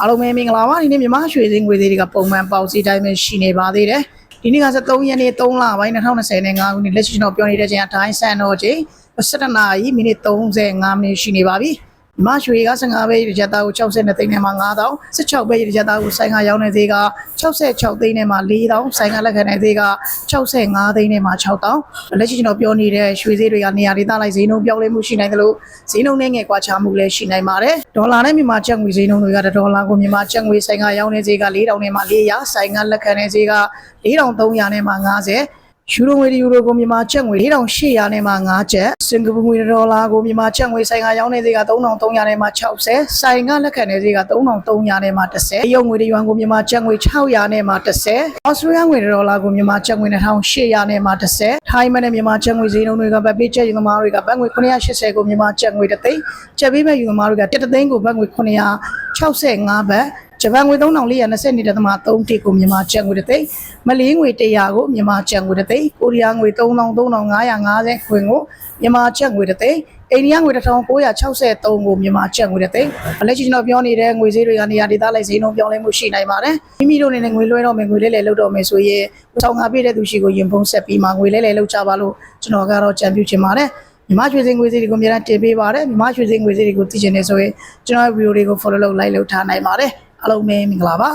အားလုံးပဲမင်္ဂလာပါဒီနေ့မြန်မာရွှေစင်းငွေသေးတွေကပုံမှန်ပေါက်စီတိုင်းပဲရှိနေပါသေးတယ်ဒီနေ့က73ရက်နေ့3လပိုင်း2025ခုနှစ်လက်ရှိကျွန်တော်ပြောနေတဲ့ချိန်အတိုင်းဆန်တော့ချိန်17နာရီမိနစ်35မိနစ်ရှိနေပါပြီ မြန်မာရွှေက15ပဲရကြတာကို60နဲ့သိန်းနဲ့မှ9000 16ပဲရကြတာကိုဆိုင်ကရောင်းနေသေးက66သိန်းနဲ့မှ4000ဆိုင်ကလက်ခံနေသေးက65သိန်းနဲ့မှ6000လက်ရှိကျွန်တော်ပြောနေတဲ့ရွှေဈေးတွေကနေရာဒေသလိုက်ဈေးနှုန်းပြောင်းလဲမှုရှိနိုင်တယ်လို့ဈေးနှုန်းနဲ့ငယ်ကွာခြားမှုလည်းရှိနိုင်ပါတယ်ဒေါ်လာနဲ့မြန်မာကျပ်ငွေဈေးနှုန်းတွေကဒေါ်လာကိုမြန်မာကျပ်ငွေဆိုင်ကရောင်းနေဈေးက4000နဲ့မှ400ဆိုင်ကလက်ခံနေဈေးက4300နဲ့မှ90 ယူရိုငွေဒီယူရိုကိုမြန်မာကျပ်ငွေ4800နဲ့မှ5ကျပ်စင်ကာပူငွေဒေါ်လာကိုမြန်မာကျပ်ငွေဆိုင်ကရောင်းနေသေးက3300နဲ့မှ60ဆိုင်ကလက်ခံနေသေးက3300နဲ့မှ10ရုံငွေဒီယွမ်ကိုမြန်မာကျပ်ငွေ600နဲ့မှ10အော်စတြေးလျငွေဒေါ်လာကိုမြန်မာကျပ်ငွေ2800နဲ့မှ10ထိုင်းမနဲ့မြန်မာကျပ်ငွေဈေးနှုန်းတွေကဗတ်ပေးကျပ်ယူသမားတွေကဘတ်ငွေ980ကိုမြန်မာကျပ်ငွေ3သိန်းကျပ်ပေးမဲ့ယူသမားတွေက1သိန်းကိုဘတ်ငွေ965ဘတ် ဂျပန်ငွေ3420နေတဲ့သမား3တိကိုမြန်မာကျပ်ငွေတစ်သိန်းမလေးငွေ100ကိုမြန်မာကျပ်ငွေတစ်သိန်းကိုရီးယားငွေ3350ခွင်ကိုမြန်မာကျပ်ငွေတစ်သိန်းအိန္ဒိယငွေ1963ကိုမြန်မာကျပ်ငွေတစ်သိန်းလက်ရှိကျွန်တော်ပြောနေတဲ့ငွေဈေးတွေကနေရာဒေသလိုက်ဈေးနှုန်းပြောင်းလဲမှုရှိနိုင်ပါတယ်မိမိတို့အနေနဲ့ငွေလွှဲတော့မယ်ငွေလဲလဲလုပ်တော့မယ်ဆိုရင်ဆောင်းငါပြည့်တဲ့သူရှိကိုရင်ဖုံးဆက်ပြီးမှငွေလဲလဲလုပ်ကြပါလို့ကျွန်တော်ကတော့ကြံပြုချင်ပါတယ်မြမရွှေစင်ငွေစည်းတွေကိုအများအားတင်ပေးပါတယ်မြမရွှေစင်ငွေစည်းတွေကိုသိချင်နေဆိုရင်ကျွန်တော်ရဲ့ဗီဒီယိုတွေကို follow လုပ် like လုပ်ထားနိုင်ပါတယ် အားလုံးပဲမင်္ဂလာပါ